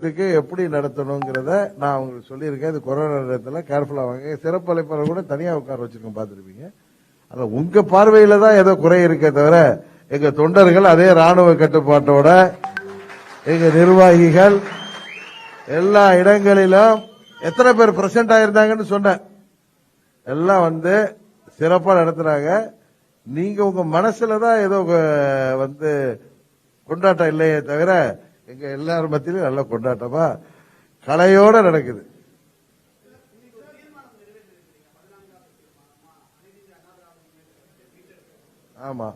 இதுக்கு எப்படி நடத்தணுங்கிறத நான் உங்களுக்கு சொல்லியிருக்கேன். இது கொரோனா நேரத்தில் கேர்ஃபுல்லாக வாங்க. சிறப்பு அழைப்பாளர் கூட தனியாக உட்கார வச்சிருக்கோம் பார்த்துருப்பீங்க. ஆனா உங்கள் பார்வையில் தான் ஏதோ குறை இருக்கே தவிர எங்கள் தொண்டர்கள் அதே ராணுவ கட்டுப்பாட்டோட எங்கள் நிர்வாகிகள் எல்லா இடங்களிலும் எத்தனை பேர் பிரசன்ட் ஆயிருந்தாங்கன்னு சொன்னேன். எல்லாம் வந்து சிறப்பாக நடத்துகிறாங்க நீங்கள் உங்கள் மனசில் தான் ஏதோ வந்து கொண்டாட்டம் இல்லையே தவிர எங்க எல்லார் மத்தியிலும் நல்ல கொண்டாட்டமா கலையோட நடக்குது. ஆமா.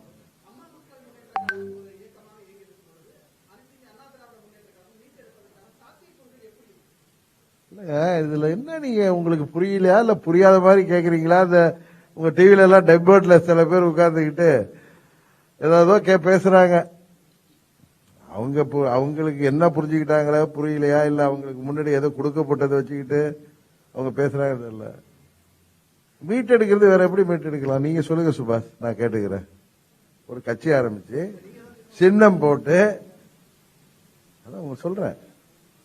இதுல என்ன நீங்க உங்களுக்கு புரியலையா? இல்ல புரியாத மாதிரி கேக்குறீங்களா? இந்த உங்க டிவில எல்லாம் டெபோட்ல சில பேர் உட்கார்ந்துக்கிட்டு ஏதாவது கே பேசுறாங்க. அவங்க பு- அவங்களுக்கு என்ன புரிஞ்சுக்கிட்டாங்களா புரியலையா இல்ல அவங்களுக்கு முன்னாடி ஏதோ கொடுக்கப்பட்டதை வச்சுக்கிட்டு அவங்க பேசுறாங்க இல்ல மீட்டெடுக்கிறது வேற எப்படி மீட்டெடுக்கலாம் நீங்க சொல்லுங்க சுபாஷ் நான் கேட்டுக்கிறேன். ஒரு கட்சி ஆரம்பிச்சு சின்னம் போட்டு அதான் உங்க சொல்றேன்.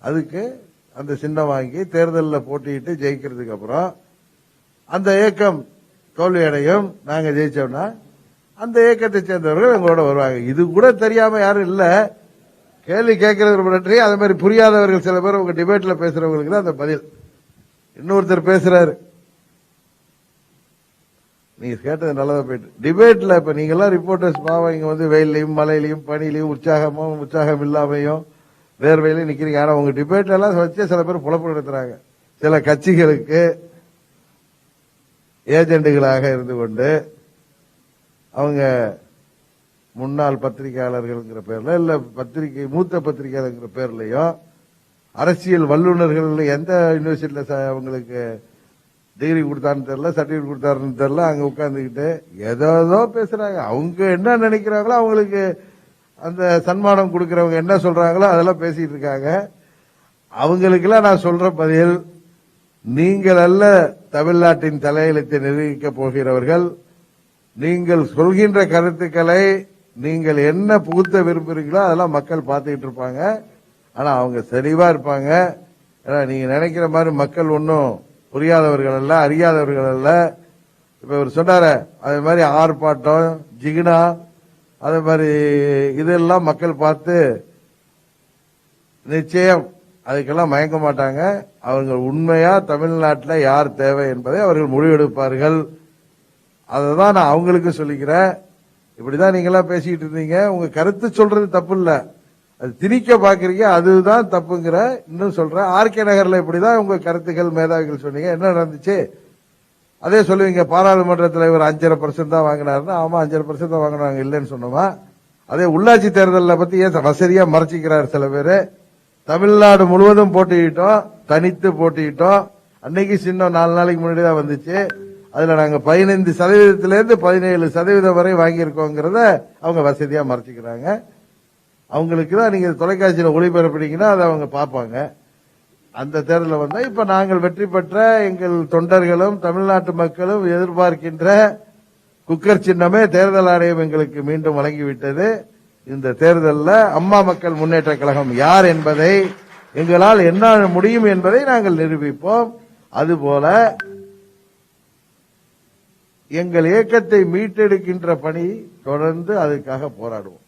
அதுக்கு அந்த சின்னம் வாங்கி தேர்தலில் போட்டிட்டு ஜெயிக்கிறதுக்கு அப்புறம் அந்த இயக்கம் தோல்வி அடையும் நாங்க ஜெயிச்சோம்னா அந்த இயக்கத்தை சேர்ந்தவர்கள் எங்களோட வருவாங்க. இது கூட தெரியாம யாரும் இல்லை. கேள்வி கேட்கறது ரொம்ப நன்றி. அதே மாதிரி புரியாதவர்கள் சில பேர் உங்க டிபேட்ல பேசுறவங்களுக்கு தான் அந்த பதில். இன்னொருத்தர் பேசுறாரு. நீங்க கேட்டது நல்லதா போயிட்டு. டிபேட்ல இப்ப நீங்க எல்லாம் ரிப்போர்ட்டர்ஸ் பாவம் இங்க வந்து வெயிலையும் மழையிலையும் பனிலையும் உற்சாகமும் உற்சாகம் இல்லாமையும் வேர்வையிலையும் நிக்கிறீங்க. ஆனா உங்க டிபேட்ல எல்லாம் வச்சு சில பேர் புலப்பு நடத்துறாங்க. சில கட்சிகளுக்கு ஏஜெண்டுகளாக இருந்து கொண்டு அவங்க முன்னாள் பத்திரிகையாளர்கள்ங்கிற பேர்ல இல்ல பத்திரிகை மூத்த பத்திரிகையாளர்ங்கிற பேர்லயோ அரசியல் வல்லுநர்கள் எந்த யூனிவர்சிட்டியில அவங்களுக்கு டிகிரி கொடுத்தான்னு தெரியல சர்டிபிகேட் கொடுத்தாருன்னு தெரியல அங்க உட்காந்துக்கிட்டு ஏதோ பேசுறாங்க. அவங்க என்ன நினைக்கிறாங்களோ அவங்களுக்கு அந்த சன்மானம் கொடுக்கறவங்க என்ன சொல்றாங்களோ அதெல்லாம் பேசிட்டு இருக்காங்க. அவங்களுக்கெல்லாம் நான் சொல்ற பதில் நீங்கள் அல்ல தமிழ்நாட்டின் தலையெழுத்தை நிர்வகிக்க போகிறவர்கள் நீங்கள் சொல்கின்ற கருத்துக்களை நீங்கள் என்ன புகுத்த விரும்புறீங்களோ அதெல்லாம் மக்கள் பார்த்துக்கிட்டு இருப்பாங்க. ஆனா அவங்க தெளிவா இருப்பாங்க. ஏன்னா நீங்க நினைக்கிற மாதிரி மக்கள் ஒன்றும் புரியாதவர்கள் அல்ல அறியாதவர்கள் அல்ல. இப்ப இவர் சொன்னார அதே மாதிரி ஆர்ப்பாட்டம் ஜிகினா அதே மாதிரி இதெல்லாம் மக்கள் பார்த்து நிச்சயம் அதுக்கெல்லாம் மயங்க மாட்டாங்க. அவங்க உண்மையா தமிழ்நாட்டில் யார் தேவை என்பதை அவர்கள் முடிவெடுப்பார்கள். அதை தான் நான் அவங்களுக்கு சொல்லிக்கிறேன். இப்படிதான் நீங்களாம் பேசிக்கிட்டு இருந்தீங்க. உங்க கருத்து சொல்றது தப்பு இல்ல அது திணிக்க பாக்குறீங்க. அதுதான் தப்புங்கிற இன்னும் சொல்றேன். ஆர்கே நகர்ல இப்படிதான் உங்க கருத்துக்கள் மேதாவிகள் சொன்னீங்க. என்ன நடந்துச்சு? அதே சொல்லுவீங்க. பாராளுமன்ற தலைவர் அஞ்சரை பர்சன்ட் தான் வாங்கினாருன்னா. ஆமா அஞ்சரை பர்சன்ட் தான் வாங்கினாங்க. இல்லைன்னு சொன்னோமா? அதே உள்ளாட்சி தேர்தலில் பத்தி ஏன் வசதியா மறைச்சிக்கிறார் சில பேரு? தமிழ்நாடு முழுவதும் போட்டியிட்டோம். தனித்து போட்டியிட்டோம். அன்னைக்கு சின்னம் நாலு நாளைக்கு முன்னாடி தான் வந்துச்சு. அதுல நாங்க பதினைந்து சதவீதத்திலிருந்து பதினேழு சதவீதம் வரை வாங்கியிருக்கோங்கிறத அவங்க வசதியா மறைச்சிக்கிறாங்க. அவங்களுக்கு தான் நீங்க தொலைக்காட்சியில் ஒளிபரப்புனீங்கன்னா அதை அவங்க பார்ப்பாங்க. அந்த தேர்தலில் வந்தா இப்ப நாங்கள் வெற்றி பெற்ற எங்கள் தொண்டர்களும் தமிழ்நாட்டு மக்களும் எதிர்பார்க்கின்ற குக்கர் சின்னமே தேர்தல் ஆணையம் எங்களுக்கு மீண்டும் வழங்கிவிட்டது. இந்த தேர்தலில் அம்மா மக்கள் முன்னேற்ற கழகம் யார் என்பதை எங்களால் என்ன முடியும் என்பதை நாங்கள் நிரூபிப்போம். அதுபோல எங்கள் இயக்கத்தை மீட்டெடுக்கின்ற பணி தொடர்ந்து அதுக்காக போராடுவோம்.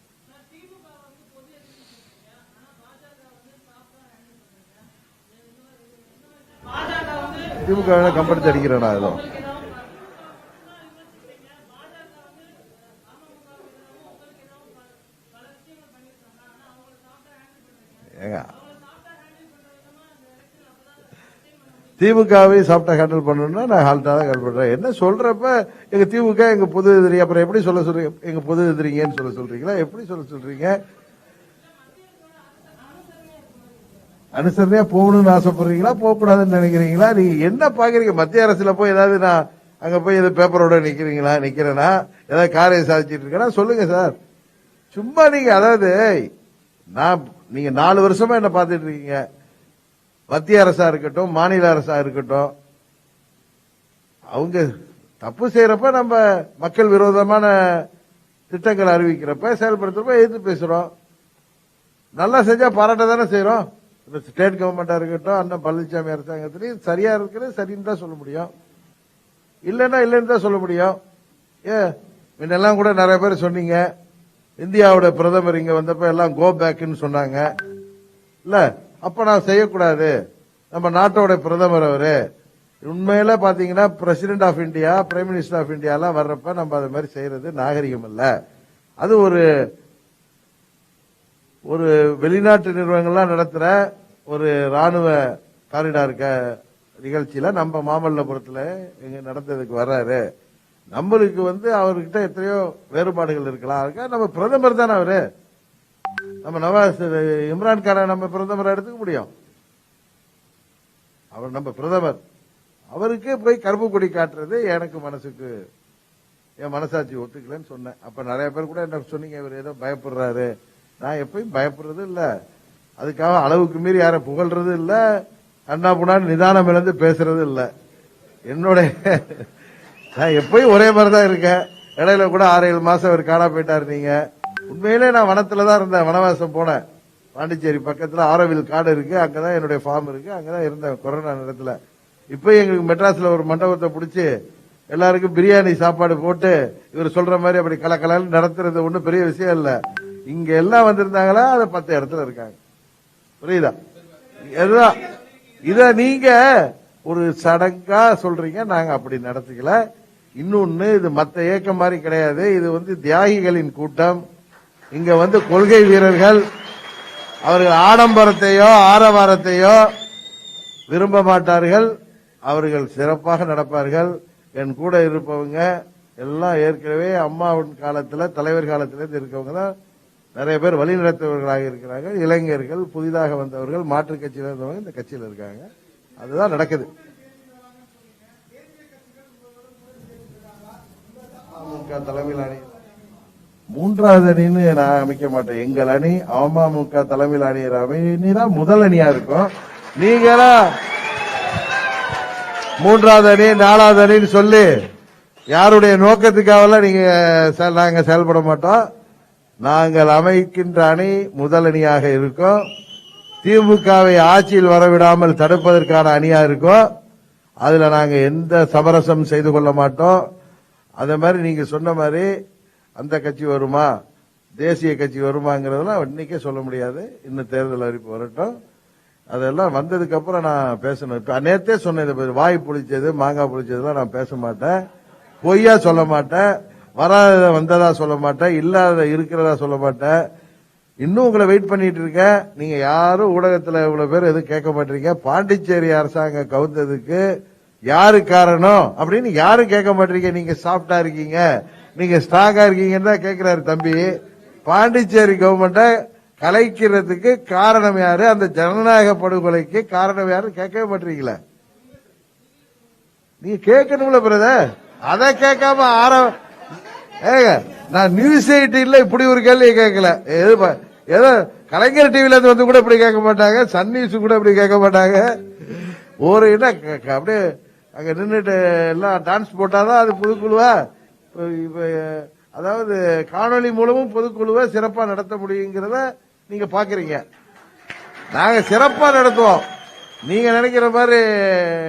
திமுக கம்பெனி அடிக்கிறேன் நான் ஏங்க திமுகவை சாப்பிட்டா ஹேண்டில் பண்ணணும்னா நான் ஹால்ட்டாக தான் ஹேண்டில் பண்ணுறேன் என்ன சொல்கிறப்ப எங்கள் திமுக எங்கள் பொது எதிரி அப்புறம் எப்படி சொல்ல சொல்றீங்க? எங்கள் பொது எதிரிங்கன்னு சொல்ல சொல்கிறீங்களா எப்படி சொல்ல சொல்கிறீங்க அனுசரணையாக போகணும்னு ஆசைப்படுறீங்களா? போகக்கூடாதுன்னு நினைக்கிறீங்களா? நீங்கள் என்ன பார்க்குறீங்க மத்திய அரசில் போய் ஏதாவது நான் அங்கே போய் எது பேப்பரோட நிற்கிறீங்களா நிற்கிறேன்னா ஏதாவது காரியம் சாதிச்சிட்டு இருக்கேன்னா சொல்லுங்கள் சார். சும்மா நீங்கள் அதாவது நான் நீங்கள் நாலு வருஷமாக என்ன பார்த்துட்டு இருக்கீங்க. மத்திய அரசா இருக்கட்டும் மாநில அரசா இருக்கட்டும் அவங்க தப்பு செய்யறப்ப நம்ம மக்கள் விரோதமான திட்டங்கள் அறிவிக்கிறப்ப செயல்படுத்துறப்ப எதிர்த்து பேசுறோம். நல்லா செஞ்சா பாராட்ட தானே செய்யறோம் இந்த ஸ்டேட் கவர்மெண்டா இருக்கட்டும் அண்ணன் பழனிசாமி அரசாங்கத்திலையும் சரியா இருக்கிறது சரின்னு தான் சொல்ல முடியும். இல்லைன்னா இல்லைன்னு தான் சொல்ல முடியும். ஏ முன்னெல்லாம் கூட நிறைய பேர் சொன்னீங்க. இந்தியாவோட பிரதமர் இங்க வந்தப்ப எல்லாம் கோ பேக்னு சொன்னாங்க. இல்ல அப்ப நான் செய்யக்கூடாது. நம்ம நாட்டோட பிரதமர் அவரு. உண்மையில பாத்தீங்கன்னா president of India prime minister of India எல்லாம் வர்றப்ப நம்ம அது மாதிரி செய்யறது நாகரிகம் இல்ல. அது ஒரு ஒரு வெளிநாட்டு நிறுவனங்கள்லாம் நடத்துற ஒரு ராணுவ காரிடார் நிகழ்ச்சியில நம்ம மாமல்லபுரத்துல இங்க நடந்ததுக்கு வர்றாரு. நம்மளுக்கு வந்து அவர்கிட்ட எத்தனையோ வேறுபாடுகள் இருக்கலாம். அதுக்காக நம்ம பிரதமர் தானே அவரு. நம்ம நவாஸ் இம்ரான்கானை நம்ம பிரதமர் எடுத்துக்க முடியும். அவர் நம்ம பிரதமர். அவருக்கே போய் கருப்பு கொடி காட்டுறது எனக்கு மனசுக்கு என் மனசாட்சி ஒத்துக்கலன்னு சொன்னேன். அப்ப நிறைய பேர் கூட என்ன சொன்னீங்க இவர் ஏதோ பயப்படுறாரு. நான் எப்பயும் பயப்படுறது இல்ல. அதுக்காக அளவுக்கு மீறி யாரை புகழ்றது இல்ல. அண்ணா புண்ணான்னு நிதானம் இழந்து பேசுறது இல்ல. என்னுடைய நான் எப்பயும் ஒரே மாதிரி தான் இருக்கேன். இடையில கூட ஆறு ஏழு மாசம் அவர் காணா போயிட்டாரு நீங்க. உண்மையிலே நான் வனத்துல தான் இருந்தேன் வனவாசம் போனேன். பாண்டிச்சேரி பக்கத்துல ஆரோவில் காடு இருக்கு அங்கதான் என்னுடைய ஃபார்ம் இருக்கு அங்கதான் இருந்தேன் கொரோனா நேரத்துல. இப்ப எங்களுக்கு மெட்ராஸ்ல ஒரு மண்டபத்தை பிடிச்சி எல்லாருக்கும் பிரியாணி சாப்பாடு போட்டு இவர் சொல்ற மாதிரி அப்படி கலக்கலன்னு நடத்துறது ஒண்ணும் பெரிய விஷயம் இல்ல. இங்க எல்லாம் வந்திருந்தாங்களா அது பத்து இடத்துல இருக்காங்க. புரியுதா? இதுதான் இத நீங்க ஒரு சடங்கா சொல்றீங்க நாங்க அப்படி நடத்திக்கல. இன்னொன்னு இது மத்த ஏக்கம் மாதிரி கிடையாது இது வந்து தியாகிகளின் கூட்டம். இங்க வந்து கொள்கை வீரர்கள் அவர்கள் ஆடம்பரத்தையோ ஆரவாரத்தையோ விரும்ப மாட்டார்கள். அவர்கள் சிறப்பாக நடப்பார்கள். என் கூட இருப்பவங்க எல்லாம் ஏற்கனவே அம்மாவின் காலத்தில் தலைவர் காலத்துல இருந்து இருக்கவங்க தான் நிறைய பேர் வழிநடத்தவர்களாக இருக்கிறார்கள். இளைஞர்கள் புதிதாக வந்தவர்கள் மாற்றுக் கட்சியில் இருந்தவங்க இந்த கட்சியில் இருக்காங்க. அதுதான் நடக்குது. தலைமையில் அணி மூன்றாவது அணின்னு நான் அமைக்க மாட்டேன். எங்கள் அணி அமமுக தலைமையில் அணியிற அணி தான் முதல் அணியா இருக்கும். நீங்களா? மூன்றாவது அணி நாலாவது அணின்னு சொல்லி யாருடைய நோக்கத்துக்காகலாம் நீங்க செ- நாங்க செயல்பட மாட்டோம். நாங்கள் அமைக்கின்ற அணி முதல் அணியாக இருக்கும். திமுகவை ஆட்சியில் வரவிடாமல் தடுப்பதற்கான அணியா இருக்கும். அதுல நாங்க எந்த சமரசம் செய்து கொள்ள மாட்டோம். அதே மாதிரி நீங்க சொன்ன மாதிரி அந்த கட்சி வருமா? தேசிய கட்சி வருமாங்கிறதெல்லாம் இன்னைக்கே சொல்ல முடியாது. இன்னும் தேர்தல் அறிவிப்பு வரட்டும். அதெல்லாம் வந்ததுக்கு அப்புறம் நான் பேசணும். இப்ப நேத்தே சொன்னேன் இதை வாய் புளிச்சது மாங்காய் புளிச்சதுலாம் நான் பேச மாட்டேன். பொய்யா சொல்ல மாட்டேன். வராத வந்ததா சொல்ல மாட்டேன். இல்லாத இருக்கிறதா சொல்ல மாட்டேன். இன்னும் உங்களை வெயிட் பண்ணிட்டு இருக்கேன். நீங்க யாரும் ஊடகத்துல இவ்வளவு பேர் எதுவும் கேட்க மாட்டீங்க. பாண்டிச்சேரி அரசாங்கம் கவுந்ததுக்கு யாரு காரணம் அப்படின்னு யாரும் கேட்க மாட்டீங்க. நீங்க சாப்பிட்டா இருக்கீங்க. நீங்க ஸ்ட்ராங்கா இருக்கீங்கன்னு தான் கேட்கிறாரு தம்பி. பாண்டிச்சேரி கவர்மெண்ட்டை கலைக்கிறதுக்கு காரணம் யாரு? அந்த ஜனநாயக படுகொலைக்கு காரணம் யாரு? கேட்கவே மாட்டீங்களா. நீங்க கேட்கணும்ல பிரதர் அதை கேட்காம ஆர ஏங்க நான் நியூஸ் எயிட்டின்ல இப்படி ஒரு கேள்வி கேட்கல. எது ஏதோ கலைஞர் டிவில இருந்து வந்து கூட இப்படி கேட்க மாட்டாங்க. சன் நியூஸ் கூட இப்படி கேட்க மாட்டாங்க. ஒரு என்ன அப்படியே அங்க நின்றுட்டு எல்லாம் டான்ஸ் போட்டாதான் அது புதுக்குழுவா அதாவது காணொளி மூலமும் பொதுக்குழுவை சிறப்பா நடத்த முடியுங்கிறத நீங்க பாக்குறீங்க. நாங்க சிறப்பா நடத்துவோம். நீங்க நினைக்கிற மாதிரி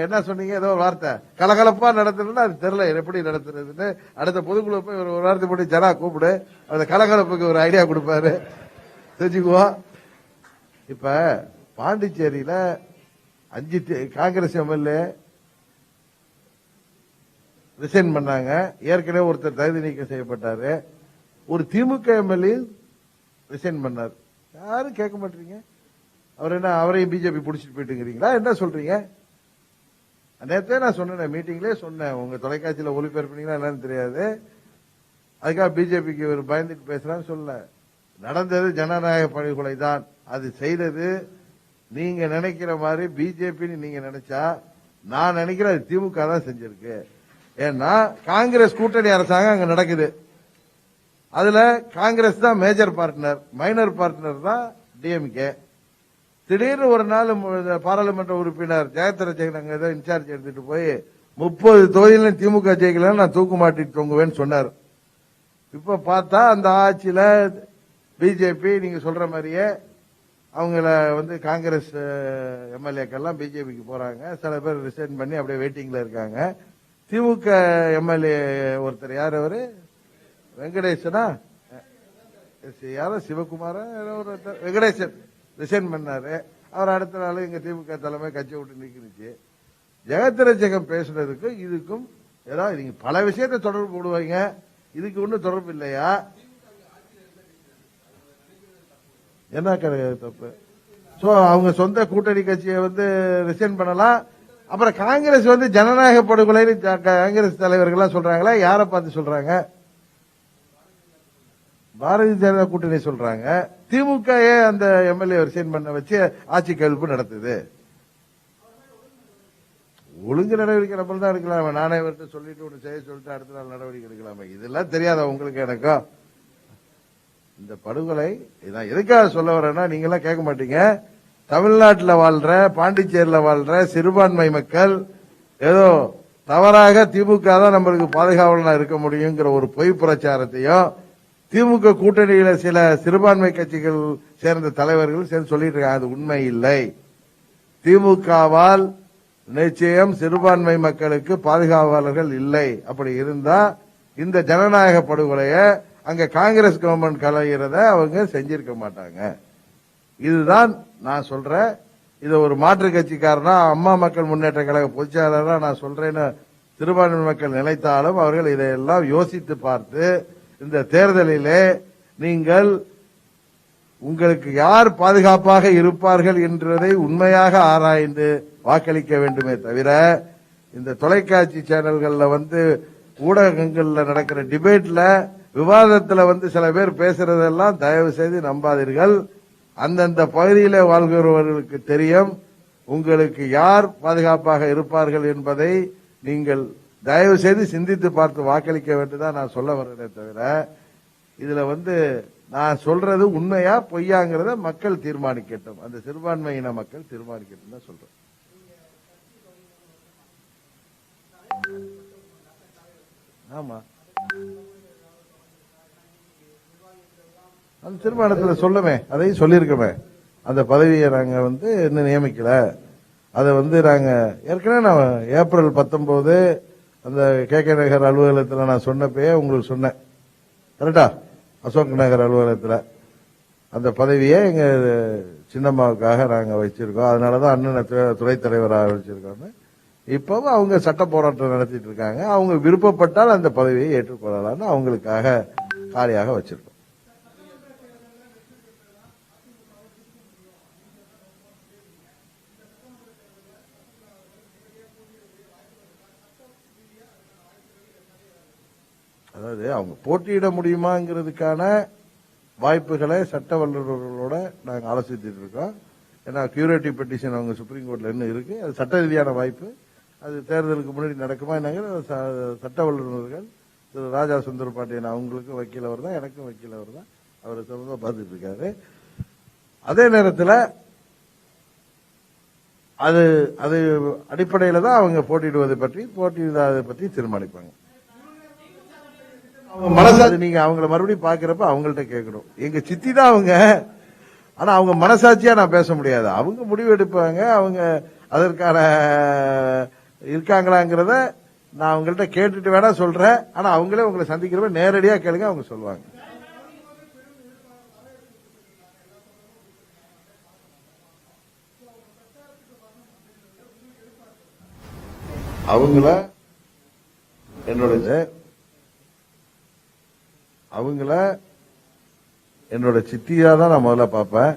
என்ன சொன்னீங்க? ஏதோ வார்த்தை. கலகலப்பா நடத்துறதுன்னா அது தெரியல எப்படி நடத்துறதுன்னு. அடுத்த பொதுக்குழு போய் ஒரு ஒரு வார்த்தை போட்டு ஜனா கூப்பிடு. அந்த கலகலப்புக்கு ஒரு ஐடியா கொடுப்பாரு. செஞ்சுக்குவோம் இப்ப பாண்டிச்சேரியில அஞ்சு காங்கிரஸ் எம்எல்ஏ ரிசைன் பண்ணாங்க. ஏற்கனவே ஒருத்தர் தகுதி நீக்கம் செய்யப்பட்டாரு. ஒரு திமுக எம்எல்ஏ ரிசைன் பண்ணார். யாரும் கேட்க மாட்டீங்க. அவர் என்ன அவரையும் பிஜேபி பிடிச்சிட்டு போயிட்டுங்கிறீங்களா? என்ன சொல்றீங்க? நேத்தே நான் சொன்னேன் மீட்டிங்லேயே சொன்னேன். உங்க தொலைக்காட்சியில் ஒளிபரப்புனீங்கன்னா என்னன்னு தெரியாது. அதுக்காக பிஜேபிக்கு இவர் பயந்துட்டு பேசுறான்னு சொல்லல. நடந்தது ஜனநாயக படுகொலை தான் அது செய்தது நீங்க நினைக்கிற மாதிரி பிஜேபின்னு நீங்க நினைச்சா நான் நினைக்கிறேன் அது திமுக தான் செஞ்சிருக்கு. ஏன்னா காங்கிரஸ் கூட்டணி அரசாங்கம் அங்க நடக்குது. அதுல காங்கிரஸ் தான் மேஜர் பார்ட்னர் மைனர் பார்ட்னர் தான் டிஎம்கே திடீர்னு ஒரு நாள் பாராளுமன்ற உறுப்பினர் ஜெயத்ரஜகன் அங்க ஏதோ இன்சார்ஜ் எடுத்துட்டு போய் முப்பது தொகுதியிலும் திமுக ஜெயிக்கல நான் தூக்கு மாட்டிட்டு தொங்குவேன்னு சொன்னார். இப்ப பார்த்தா அந்த ஆட்சியில பிஜேபி நீங்க சொல்ற மாதிரியே அவங்கள வந்து காங்கிரஸ் எம்எல்ஏக்கெல்லாம் பிஜேபிக்கு போறாங்க. சில பேர் ரிசைன் பண்ணி அப்படியே வெயிட்டிங்ல இருக்காங்க. திமுக எம்எல்ஏ ஒருத்தர் யார் அவரு? வெங்கடேசனா? யாரோ? சிவகுமாரா? ஒருத்தர். வெங்கடேசன். ரிசைன் பண்ணாரு. அவர் அடுத்த நாள் எங்க திமுக தலைமை கட்சி விட்டு நிக்கிருச்சு. ஜெகத்ரட்சகம் பேசுனதுக்கு இதுக்கும் ஏதாவது நீங்க பல விஷயத்தை தொடர்பு போடுவாங்க. இதுக்கு ஒன்றும் தொடர்பு இல்லையா? என்ன கிடையாது தப்பு? சோ அவங்க சொந்த கூட்டணி கட்சியை வந்து ரிசைன் பண்ணலாம். அப்புறம் காங்கிரஸ் வந்து ஜனநாயக படுகொலைன்னு காங்கிரஸ் தலைவர்கள்லாம் சொல்றாங்களா? யாரை பார்த்து சொல்றாங்க? பாரதிய ஜனதா கூட்டணி சொல்றாங்க. திமுக அந்த எம்எல்ஏ ரிசைன் பண்ண வச்சு ஆட்சி கவிழ்ப்பு நடத்துது. ஒழுங்கு நடவடிக்கை நம்ம தான் எடுக்கலாம். நானே இவர்கிட்ட சொல்லிட்டு ஒன்று செய்ய சொல்லிட்டு அடுத்த நாள் நடவடிக்கை எடுக்கலாமே. இதெல்லாம் தெரியாத உங்களுக்கு எனக்கும் இந்த படுகொலை இதான் எதுக்காக சொல்ல வரேன்னா நீங்க எல்லாம் கேட்க மாட்டீங்க. தமிழ்நாட்டில் வாழ்ற பாண்டிச்சேரியில் வாழ்ற சிறுபான்மை மக்கள் ஏதோ தவறாக திமுக தான் நம்மளுக்கு பாதுகாவலனா இருக்க முடியுங்கிற ஒரு பொய் பிரச்சாரத்தையும் திமுக கூட்டணியில சில சிறுபான்மை கட்சிகள் சேர்ந்த தலைவர்கள் சேர்ந்து சொல்லிட்டு இருக்காங்க. அது உண்மை இல்லை. திமுகவால் நிச்சயம் சிறுபான்மை மக்களுக்கு பாதுகாவலர்கள் இல்லை. அப்படி இருந்தா இந்த ஜனநாயக படுகொலைய அங்க காங்கிரஸ் கவர்மெண்ட் கலைகிறத அவங்க செஞ்சிருக்க மாட்டாங்க. இதுதான் நான் சொல்றேன். இதை ஒரு மாற்று கட்சிக்காரனா அம்மா மக்கள் முன்னேற்ற கழக பொதுச்செயலாளரா நான் சொல்றேன்னு சிறுபான்மை மக்கள் நினைத்தாலும் அவர்கள் இதையெல்லாம் யோசித்து பார்த்து இந்த தேர்தலிலே நீங்கள் உங்களுக்கு யார் பாதுகாப்பாக இருப்பார்கள் என்றதை உண்மையாக ஆராய்ந்து வாக்களிக்க வேண்டுமே தவிர இந்த தொலைக்காட்சி சேனல்கள்ல வந்து ஊடகங்கள்ல நடக்கிற டிபேட்ல விவாதத்துல வந்து சில பேர் பேசுறதெல்லாம் தயவு செய்து நம்பாதீர்கள். அந்தந்த பகுதியில வாழ்கிறவர்களுக்கு தெரியும் உங்களுக்கு யார் பாதுகாப்பாக இருப்பார்கள் என்பதை நீங்கள் தயவு செய்து சிந்தித்து பார்த்து வாக்களிக்க வேண்டுதான் நான் சொல்ல வர்றேனே தவிர இதுல வந்து நான் சொல்றது உண்மையா பொய்யாங்கிறத மக்கள் தீர்மானிக்கட்டும். அந்த சிறுபான்மையின மக்கள் தீர்மானிக்கட்டும் தான் சொல்றேன். ஆமா. அந்த திருமணத்தில் சொல்லுமே அதையும் சொல்லியிருக்கோமே. அந்த பதவியை நாங்கள் வந்து இன்னும் நியமிக்கல. அதை வந்து நாங்கள் ஏற்கனவே நான் ஏப்ரல் பத்தொம்போது அந்த கே கே நகர் அலுவலகத்தில் நான் சொன்னப்பயே உங்களுக்கு சொன்னேன். கரெக்டா? அசோக் நகர் அலுவலகத்தில். அந்த பதவியை எங்கள் சின்னம்மாவுக்காக நாங்கள் வச்சுருக்கோம். அதனால தான் அண்ணனை து- துறைத் தலைவராக வச்சிருக்கோம் இப்போவும் அவங்க சட்ட போராட்டம் நடத்திட்டு இருக்காங்க. அவங்க விருப்பப்பட்டால் அந்த பதவியை ஏற்றுக்கொள்ளலாம்னு அவங்களுக்காக காலியாக வச்சுருக்கோம். அதாவது அவங்க போட்டியிட முடியுமாங்கிறதுக்கான வாய்ப்புகளை சட்ட வல்லுநர்களோட நாங்கள் ஆலோசித்துட்டு இருக்கோம். ஏன்னா கியூரேட்டிவ் பெட்டிஷன் அவங்க சுப்ரீம் கோர்ட்ல என்ன இருக்கு அது சட்ட ரீதியான வாய்ப்பு. அது தேர்தலுக்கு முன்னாடி நடக்குமா என்னங்கிற சட்ட வல்லுநர்கள் திரு ராஜா சுந்தர் பாண்டியன் அவங்களுக்கும் வக்கீல் அவர் தான் எனக்கும் வக்கீல் அவர் தான். அவர் சம்பந்தமா பார்த்துட்டு இருக்காரு. அதே நேரத்தில் அது அது அடிப்படையில் தான் அவங்க போட்டியிடுவதை பற்றி போட்டியிடாததை பற்றி தீர்மானிப்பாங்க. மனசாட்சி நீங்க அவங்கள மறுபடியும் பாக்குறப்ப அவங்கள்ட்ட கேட்கணும். எங்க சித்தி தான் அவங்க. ஆனா அவங்க மனசாட்சியா நான் பேச முடியாது. அவங்க முடிவு எடுப்பாங்க. அவங்க அதற்கான இருக்காங்களாங்கிறத நான் அவங்கள்ட்ட கேட்டுட்டு வேணா சொல்றேன். ஆனா அவங்களே உங்களை சந்திக்கிறப்ப நேரடியா கேளுங்க அவங்க சொல்லுவாங்க. அவங்கள என்னோட அவங்கள என்னோட சித்தியா தான் நான் முதல்ல பார்ப்பேன்.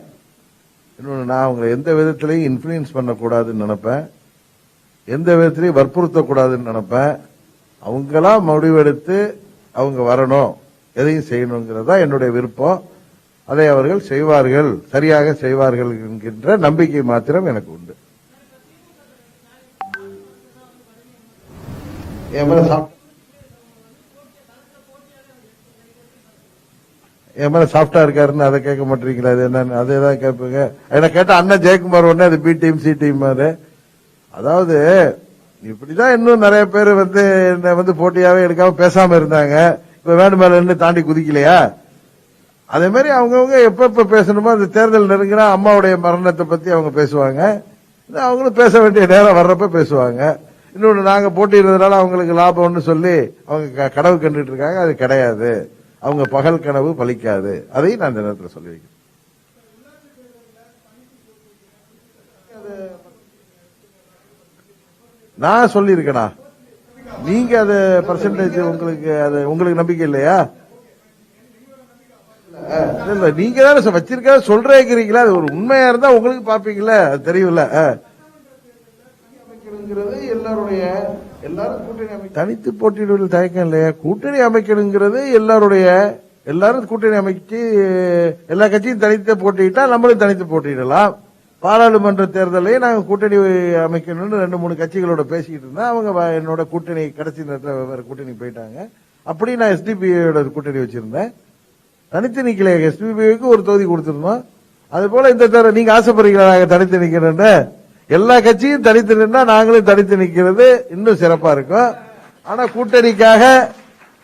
இன்னொன்று நான் அவங்களை எந்த விதத்திலையும் இன்ஃப்ளூயன்ஸ் பண்ணக்கூடாதுன்னு நினைப்பேன். எந்த விதத்திலையும் வற்புறுத்தக்கூடாதுன்னு நினைப்பேன். அவங்களா முடிவெடுத்து அவங்க வரணும். எதையும் செய்யணுங்கிறது தான் என்னுடைய விருப்பம். அதை அவர்கள் செய்வார்கள். சரியாக செய்வார்கள் என்கின்ற நம்பிக்கை மாத்திரம் எனக்கு உண்டு. என் மேல என் மேல சாஃப்டா இருக்காருன்னு அதை கேட்க மாட்டீங்களா? அது என்னன்னு? அதே தான் கேட்பீங்க. என்ன கேட்டா அண்ணன் ஜெயக்குமார் ஒன்னு அது பி டீம் சி டீம் அதாவது இப்படிதான் இன்னும் நிறைய பேர் வந்து என்ன வந்து போட்டியாவே எடுக்காம பேசாம இருந்தாங்க. இப்ப நின்று தாண்டி குதிக்கலையா? அதே மாதிரி அவங்கவுங்க எப்ப எப்ப பேசணுமோ அந்த தேர்தல் நெருங்கினா அம்மாவுடைய மரணத்தை பத்தி அவங்க பேசுவாங்க. அவங்களும் பேச வேண்டிய நேரம் வர்றப்ப பேசுவாங்க. இன்னொன்று நாங்க போட்டியிடுறதுனால அவங்களுக்கு லாபம்னு சொல்லி அவங்க க- கண்டுட்டு இருக்காங்க. அது கிடையாது. அவங்க பகல் கனவு பலிக்காது அதையும் நான் இந்த நேரத்தில் சொல்லி வைக்கிறேன். நான் சொல்லியிருக்கேனா? நீங்க அது பர்சன்டேஜ் உங்களுக்கு அது உங்களுக்கு நம்பிக்கை இல்லையா? இல்ல, நீங்க தானே வச்சிருக்க சொல்றீங்களா அது ஒரு உண்மையா இருந்தா உங்களுக்கு பாப்பீங்களா அது தெரியும்ல ஆ. அமைக்கணுங்கிறது எல்லாருடைய எல்லாரும் கூட்டணி அமை தனித்து போட்டியிடுவதில் தயக்கம் இல்லையா? கூட்டணி அமைக்கணுங்கிறது எல்லாருடைய எல்லாரும் கூட்டணி அமைச்சு எல்லா கட்சியும் தனித்து போட்டியிட்டா நம்மளும் தனித்து போட்டியிடலாம். பாராளுமன்ற தேர்தலையும் நாங்கள் கூட்டணி அமைக்கணும்னு ரெண்டு மூணு கட்சிகளோட பேசிக்கிட்டு இருந்தா அவங்க என்னோட கூட்டணி கடைசி நேரத்தில் வேற கூட்டணி போயிட்டாங்க. அப்படி நான் எஸ்டிபியோட கூட்டணி வச்சிருந்தேன். தனித்து நிக்கல எஸ்பிபிக்கு ஒரு தொகுதி கொடுத்துருந்தோம். அது போல இந்த தடவை நீங்க ஆசைப்படுறீங்களா? நாங்கள் தனித்து நிக்கிறேன்னு எல்லா கட்சியும் தனித்து நின்னா நாங்களும் தனித்து நிக்கிறது இன்னும் சிறப்பா இருக்கும். ஆனா கூட்டணிக்காக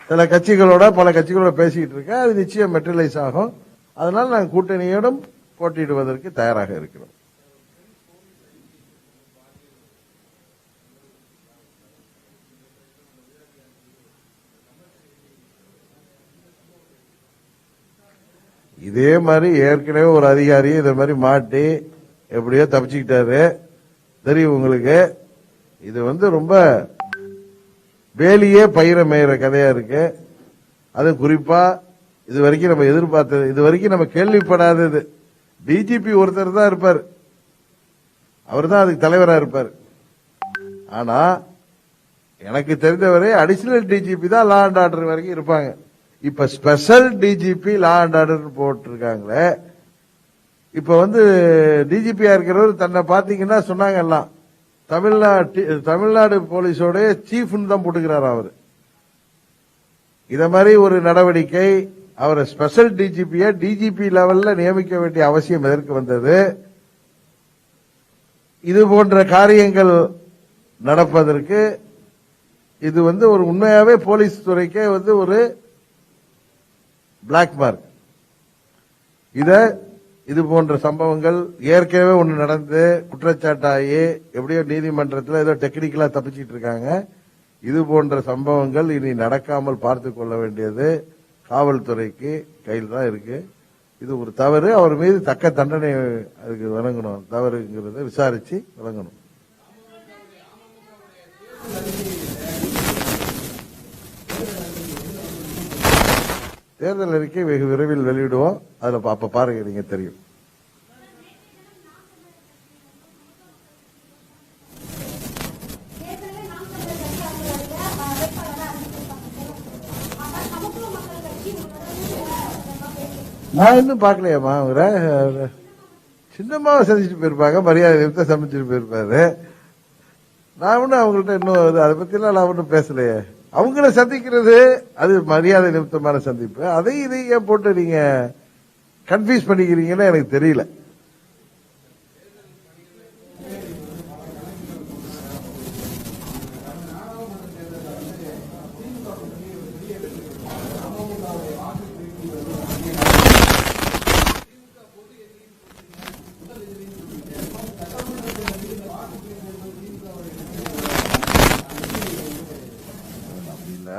சில கட்சிகளோட பல கட்சிகளோட பேசிக்கிட்டு இருக்கேன். அது நிச்சயம் மெட்டலைஸ் ஆகும். அதனால நாங்கள் கூட்டணியோடும் போட்டியிடுவதற்கு தயாராக இருக்கிறோம். இதே மாதிரி ஏற்கனவே ஒரு அதிகாரி இதை மாதிரி மாட்டி எப்படியோ தப்பிச்சுக்கிட்டாரு. தெரியும் உங்களுக்கு. இது வந்து ரொம்ப வேலியே பயிர மேயிற கதையா இருக்கு. அது குறிப்பா இது வரைக்கும் நம்ம எதிர்பார்த்தது இது வரைக்கும் நம்ம கேள்விப்படாதது. டிஜிபி ஒருத்தர் தான் இருப்பார். அவர் தான் அதுக்கு தலைவரா இருப்பார். ஆனா எனக்கு தெரிந்தவரை அடிஷனல் டிஜிபி தான் லா அண்ட் ஆர்டர் வரைக்கும் இருப்பாங்க. இப்ப special DGP law and order போட்டிருக்காங்களே இப்ப வந்து டிஜிபியா இருக்கிறவர் தன்னை பாத்தீங்கன்னா சொன்னாங்க எல்லாம். தமிழ்நாட்டு தமிழ்நாடு போலீஸோடைய சீஃப்னு தான் போட்டுக்கிறார் அவர். இத மாதிரி ஒரு நடவடிக்கை அவரை ஸ்பெஷல் டிஜிபிய டிஜிபி லெவல்ல நியமிக்க வேண்டிய அவசியம் எதற்கு வந்தது? இது போன்ற காரியங்கள் நடப்பதற்கு இது வந்து ஒரு உண்மையாவே போலீஸ் துறைக்கே வந்து ஒரு பிளாக் மார்க் இதை இது போன்ற சம்பவங்கள் ஏற்கனவே ஒன்று நடந்து குற்றச்சாட்டாகி எப்படியோ நீதிமன்றத்தில் ஏதோ டெக்னிக்கலா தப்பிச்சிட்டு இருக்காங்க. இது போன்ற சம்பவங்கள் இனி நடக்காமல் பார்த்து கொள்ள வேண்டியது காவல்துறைக்கு கையில் தான் இருக்கு. இது ஒரு தவறு. அவர் மீது தக்க தண்டனை அதுக்கு வழங்கணும். தவறுங்கிறத விசாரிச்சு வழங்கணும். தேர்தல் அறிக்கை வெகு விரைவில் வெளியிடுவோம். அதுல அப்ப பாருங்க நீங்க தெரியும். நான் இன்னும் பார்க்கலையாமா அவரை சின்னம்மாவை சந்திச்சுட்டு போயிருப்பாங்க மரியாதை நிறுத்த சமைச்சிட்டு போயிருப்பாரு. நான் ஒன்றும் அவங்கள்ட்ட இன்னும் அது- அதை பற்றிலாம் நான் ஒன்றும் பேசலையே. அவங்கள சந்திக்கிறது அது மரியாதை நிமித்தமான சந்திப்பு. அதை இதை ஏன் போட்டு நீங்க கன்ஃபியூஸ் பண்ணிக்கிறீங்கன்னு எனக்கு தெரியல இல்ல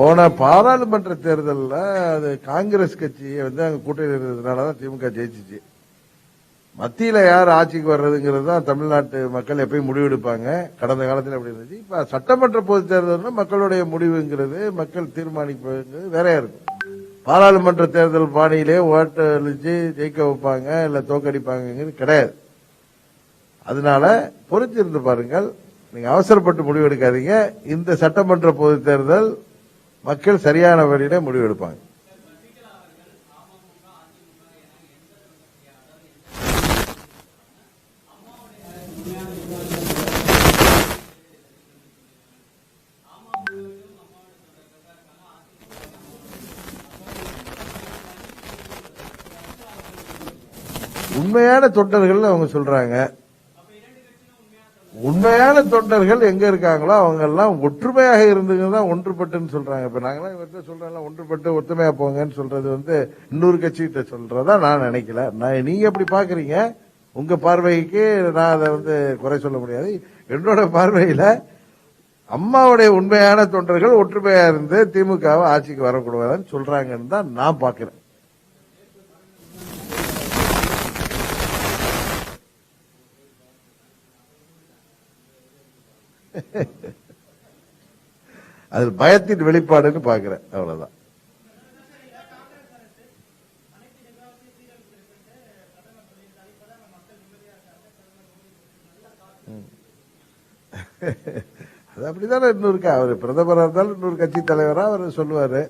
போன பாராளுமன்ற தேர்தலில் அது காங்கிரஸ் கட்சியை வந்து அங்கே கூட்டணி இருந்ததுனாலதான் திமுக ஜெயிச்சிச்சு. மத்தியில் யார் ஆட்சிக்கு வர்றதுங்கிறது தான் தமிழ்நாட்டு மக்கள் எப்பயும் முடிவெடுப்பாங்க கடந்த காலத்தில் அப்படி இருந்துச்சு. இப்போ சட்டமன்ற பொது தேர்தல்னா மக்களுடைய முடிவுங்கிறது மக்கள் தீர்மானிப்பதுங்கிறது வேறையா இருக்கும். பாராளுமன்ற தேர்தல் பாணியிலே ஓட்டு அழிச்சு ஜெயிக்க வைப்பாங்க இல்லை தோக்கடிப்பாங்கிறது கிடையாது. அதனால பொறுத்திருந்து பாருங்கள். நீங்கள் அவசரப்பட்டு முடிவெடுக்காதீங்க இந்த சட்டமன்ற பொது தேர்தல் மக்கள் சரியான வழியில முடிவெடுப்பாங்க உண்மையான தொண்டர்கள் அவங்க சொல்றாங்க. உண்மையான தொண்டர்கள் எங்க இருக்காங்களோ அவங்க எல்லாம் ஒற்றுமையாக இருந்துங்க தான் ஒன்றுபட்டுன்னு சொல்றாங்க. இப்ப நாங்களாம் இவர்கிட்ட சொல்றோம்ல ஒன்றுபட்டு ஒற்றுமையா போங்கன்னு சொல்றது வந்து இன்னொரு கட்சிகிட்ட சொல்றதா நான் நினைக்கல. நான் நீங்க எப்படி பாக்குறீங்க? உங்க பார்வைக்கு நான் அதை வந்து குறை சொல்ல முடியாது. என்னோட பார்வையில அம்மாவுடைய உண்மையான தொண்டர்கள் ஒற்றுமையா இருந்து திமுகவை ஆட்சிக்கு வரக்கூடாதுன்னு சொல்றாங்கன்னு தான் நான் பாக்குறேன். அது பயத்தின் வெளிப்பாடுன்னு பாக்குறேன் அவ்வளவுதான். அது அப்படிதானே இன்னொருக்கா? அவர் பிரதமரா இருந்தாலும் இன்னொரு கட்சி தலைவரா அவர் சொல்லுவாரு.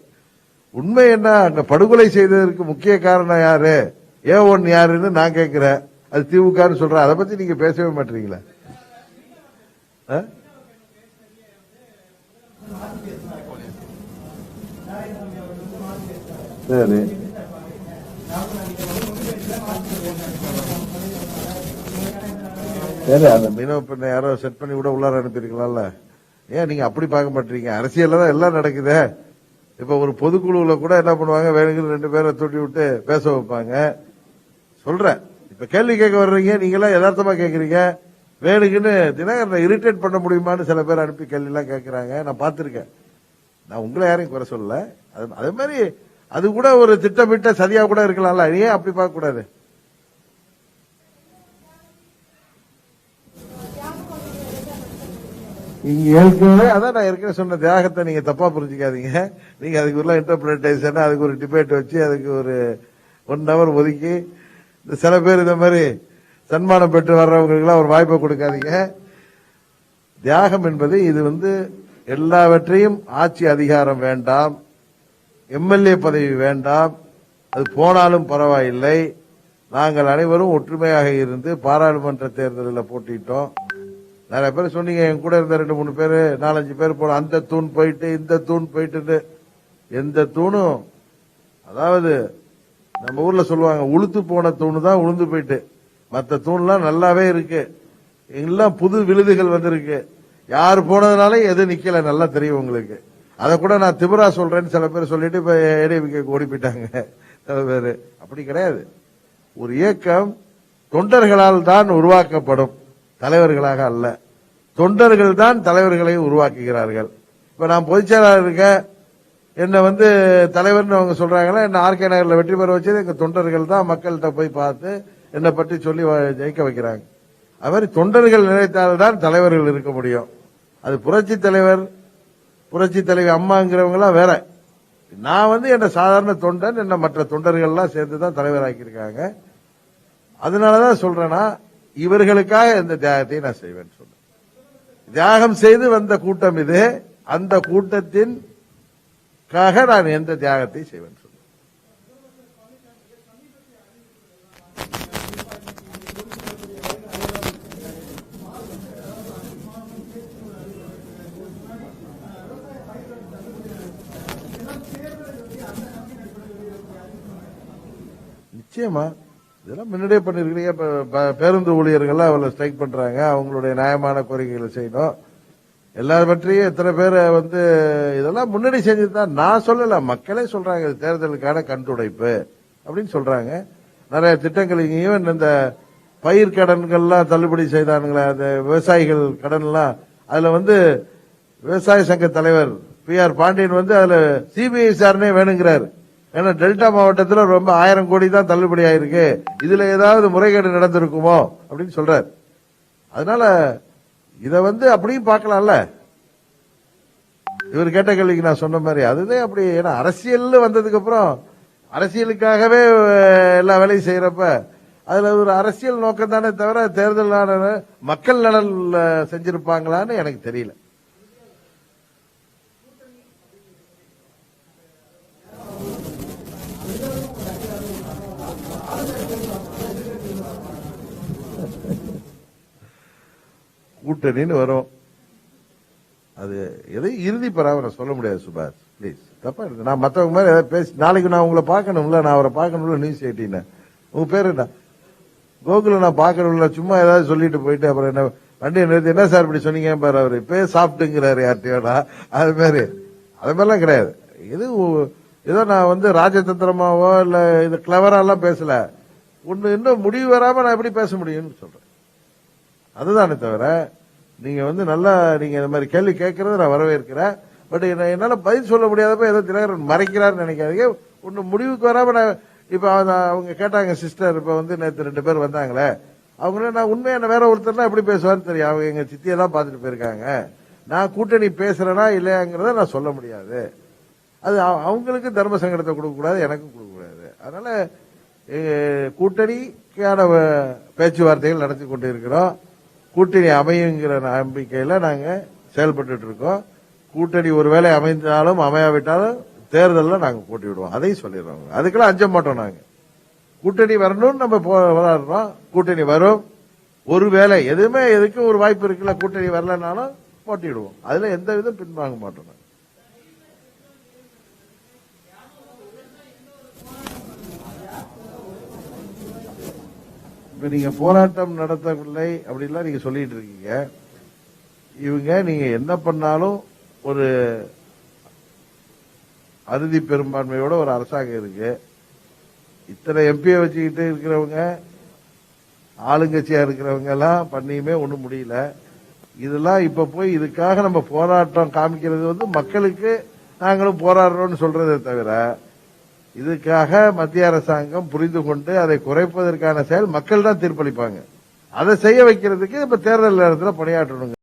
உண்மை என்ன? அங்க படுகொலை செய்ததற்கு முக்கிய காரணம் யாரு? ஏ ஒன் யாருன்னு நான் கேட்கிறேன். அது திமுகன்னு சொல்றேன் அதை பத்தி நீங்க பேசவே மாட்டீங்களா? ஆ? சரி. சரி அந்த மீனவ பெண்ணை யாரோ செட் பண்ணி கூட உள்ளார அனுப்பியிருக்கலாம்ல. ஏன் நீங்க அப்படி பார்க்க மாட்டீங்க? அரசியல்ல தான் எல்லாம் நடக்குதே. இப்ப ஒரு பொதுக்குழுவுல கூட என்ன பண்ணுவாங்க? வேணுங்கிற ரெண்டு பேரை தூட்டி விட்டு பேச வைப்பாங்க. சொல்றேன். இப்ப கேள்வி கேட்க வர்றீங்க. நீங்க எல்லாம் யதார்த்தமா கேக்குறீங்க. வேணுக்குன்னு தினகரனை இரிட்டேட் பண்ண முடியுமான்னு சில பேர் அனுப்பி கேள்வி எல்லாம் கேட்கறாங்க. நான் பார்த்திருக்கேன். நான் உங்களை யாரையும் குறை சொல்லல. அது- அதே மாதிரி அது கூட ஒரு திட்டமிட்ட சரியா கூட இருக்கலாம்ல. ஏன் அப்படி பார்க்க கூடாது? இங்க ஏற்கனவே அதான் நான் ஏற்கனவே சொன்ன தியாகத்தை நீங்க தப்பா புரிஞ்சுக்காதீங்க. நீங்க அதுக்கு உள்ள இன்டர்பிரேட்டேஷன் அதுக்கு ஒரு டிபேட் வச்சு அதுக்கு ஒரு ஒன் ஹவர் ஒதுக்கி இந்த சில பேர் இந்த மாதிரி சன்மானம் பெற்று வர்றவங்களுக்குலாம் ஒரு வாய்ப்பை கொடுக்காதீங்க. தியாகம் என்பது இது வந்து எல்லாவற்றையும் ஆட்சி அதிகாரம் வேண்டாம். எம்எல்ஏ பதவி வேண்டாம். அது போனாலும் பரவாயில்லை. நாங்கள் அனைவரும் ஒற்றுமையாக இருந்து பாராளுமன்ற தேர்தலில் போட்டிட்டோம் நிறைய பேர் சொன்னீங்க என் கூட இருந்த ரெண்டு மூணு பேர் நாலஞ்சு பேர் போல அந்த தூண் போயிட்டு இந்த தூண் போயிட்டு எந்த தூணும்? அதாவது நம்ம ஊர்ல சொல்லுவாங்க உளுத்து போன தூணு தான் உளுந்து போயிட்டு. மற்ற தூண்லாம் நல்லாவே இருக்கு. எல்லாம் புது விழுதுகள் வந்திருக்கு. யார் போனதுனால எது நிக்கல நல்லா தெரியும் உங்களுக்கு. அதை கூட நான் திபுரா சொல்றேன்னு சில பேர் சொல்லிட்டு இப்ப ஏடிபிக்கு ஓடி போயிட்டாங்க. சில பேர். அப்படி கிடையாது. ஒரு இயக்கம் தொண்டர்களால் தான் உருவாக்கப்படும். தலைவர்களாக அல்ல. தொண்டர்கள் தான் தலைவர்களை உருவாக்குகிறார்கள். இப்ப நான் பொதுச்செயலாளர் இருக்க இருக்கேன். என்ன வந்து தலைவர்னு அவங்க சொல்றாங்கன்னா என்ன ஆர்கே நகர்ல வெற்றி பெற வச்சது எங்க தொண்டர்கள் தான் மக்கள்கிட்ட போய் பார்த்து என்னை பற்றி சொல்லி வ- ஜெயிக்க வைக்கிறாங்க. அது மாதிரி தொண்டர்கள் நினைத்தால்தான் தலைவர்கள் இருக்க முடியும். அது புரட்சி தலைவர் புரட்சி தலைவி அம்மாங்கிறவங்களாம் வேற. நான் வந்து என்ன சாதாரண தொண்டன் என்ன மற்ற தொண்டர்கள்லாம் சேர்ந்து தான் தலைவராக்கியிருக்காங்க. அதனாலதான் சொல்றேன்னா இவர்களுக்காக இந்த தியாகத்தை நான் செய்வேன் சொல்றேன். தியாகம் செய்து வந்த கூட்டம் இது. அந்த கூட்டத்தின் காக நான் எந்த தியாகத்தை செய்வேன். நிச்சயமா. இதெல்லாம் முன்னாடியே பண்ணிருக்கீங்க பேருந்து ஊழியர்கள்லாம் அவளை ஸ்ட்ரைக் பண்றாங்க. அவங்களுடைய நியாயமான கோரிக்கைகளை செய்யணும். எல்லாவற்றையும் எத்தனை பேர் வந்து இதெல்லாம் முன்னாடி செஞ்சதுதான் நான் சொல்லல. மக்களே சொல்றாங்க தேர்தலுக்கான கண்டுடைப்பு அப்படின்னு சொல்றாங்க. நிறைய திட்டங்கள் இங்கேயும் இந்த பயிர் கடன்கள்லாம் தள்ளுபடி செய்தானுங்களே அந்த விவசாயிகள் கடன்லாம். அதுல வந்து விவசாய சங்க தலைவர் பி ஆர் பாண்டியன் வந்து அதுல சிபிஐ விசாரணை வேணுங்கிறாரு. ஏன்னா டெல்டா மாவட்டத்தில் ரொம்ப ஆயிரம் கோடி தான் தள்ளுபடி ஆயிருக்கு. இதுல ஏதாவது முறைகேடு நடந்திருக்குமோ அப்படின்னு சொல்றாரு. அதனால இத வந்து அப்படியும் பார்க்கலாம்ல. இவர் கேட்ட கேள்விக்கு நான் சொன்ன மாதிரி அதுதான் அப்படி ஏன்னா அரசியல் வந்ததுக்கு அப்புறம் அரசியலுக்காகவே எல்லா வேலையும் செய்யறப்ப அதுல ஒரு அரசியல் நோக்கம் தானே தவிர தேர்தல் மக்கள் நலன் செஞ்சிருப்பாங்களான்னு எனக்கு தெரியல. கூட்டணின்னு வரும். அது எதை இறுதி பராமரம் சொல்ல முடியாது சுபாஷ். ப்ளீஸ் தப்பா இருக்கு. நான் மற்றவங்க மாதிரி ஏதாவது பேசி நாளைக்கு நான் உங்களை பார்க்கணும்ல நான் அவரை பார்க்கணும்ல நியூஸ் எயிட்டீன் உங்க பேர் என்ன? கோகுல நான் பார்க்கணும்ல சும்மா ஏதாவது சொல்லிட்டு போயிட்டு அப்புறம் என்ன வண்டியை நிறுத்தி என்ன சார் இப்படி சொன்னீங்க பாரு அவர். இப்பயே சாப்பிட்டுங்கிறாரு யார்ட்டையோடா அது மாதிரி. அது மாதிரிலாம் கிடையாது. இது ஏதோ நான் வந்து ராஜதந்திரமாவோ இல்ல இது கிளவராலாம் பேசல. ஒன்று இன்னும் முடிவு வராம நான் எப்படி பேச முடியும்னு சொல்றேன். அதுதானே தவிர நீங்க வந்து நல்லா நீங்க இந்த மாதிரி கேள்வி கேட்கறது நான் வரவேற்கிறேன். பட் என்னால பதில் சொல்ல முடியாதப்ப ஏதோ தினகரன் மறைக்கிறாருன்னு நினைக்காதீங்க. ஒன்று முடிவுக்கு வராம நான் இப்ப அவங்க- அவங்க கேட்டாங்க சிஸ்டர் இப்ப வந்து நேற்று ரெண்டு பேர் வந்தாங்களே. அவங்கள நான் உண்மையான நான் வேற ஒருத்தர்னா எப்படி பேசுவான்னு தெரியும். அவங்க எங்க சித்தியெல்லாம் பார்த்துட்டு போயிருக்காங்க. நான் கூட்டணி பேசுறேனா இல்லையாங்கிறத நான் சொல்ல முடியாது. அது அவ- அவங்களுக்கு தர்ம சங்கடத்தை கொடுக்க கூடாது எனக்கும் கொடுக்க கூடாது அதனால கூட்டணிக்கான பேச்சுவார்த்தைகள் நடத்தி கொண்டு இருக்கிறோம் கூட்டணி அமையுங்கிற நம்பிக்கையில நாங்க செயல்பட்டு இருக்கோம். கூட்டணி ஒருவேளை அமைந்தாலும் அமையாவிட்டாலும் தேர்தலில் நாங்க போட்டிவிடுவோம் அதையும் சொல்லிடுறோம் அதுக்கெல்லாம் அஞ்ச மாட்டோம் நாங்கள் கூட்டணி வரணும்னு நம்ம போராடுறோம் கூட்டணி வரும். ஒருவேளை எதுவுமே எதுக்கும் ஒரு வாய்ப்பு இருக்குல்ல கூட்டணி வரலனாலும் போட்டிடுவோம் அதில் எந்த விதம் பின்வாங்க மாட்டோம் இப்ப நீங்க போராட்டம் நடத்தவில்லை அப்படின்லாம் நீங்க சொல்லிட்டு இருக்கீங்க. இவங்க நீங்க என்ன பண்ணாலும் ஒரு அறுதி பெரும்பான்மையோட ஒரு அரசாங்கம் இருக்கு. இத்தனை எம்பியை வச்சுக்கிட்டு இருக்கிறவங்க ஆளுங்கட்சியா இருக்கிறவங்க எல்லாம் பண்ணியுமே ஒன்றும் முடியல. இதெல்லாம் இப்ப போய் இதுக்காக நம்ம போராட்டம் காமிக்கிறது வந்து மக்களுக்கு நாங்களும் போராடுறோம்னு சொல்றதே தவிர இதுக்காக மத்திய அரசாங்கம் புரிந்து கொண்டு அதை குறைப்பதற்கான செயல் மக்கள் தான் தீர்ப்பளிப்பாங்க. அதை செய்ய வைக்கிறதுக்கு இப்ப தேர்தல் நேரத்தில் பணியாற்றணுங்க.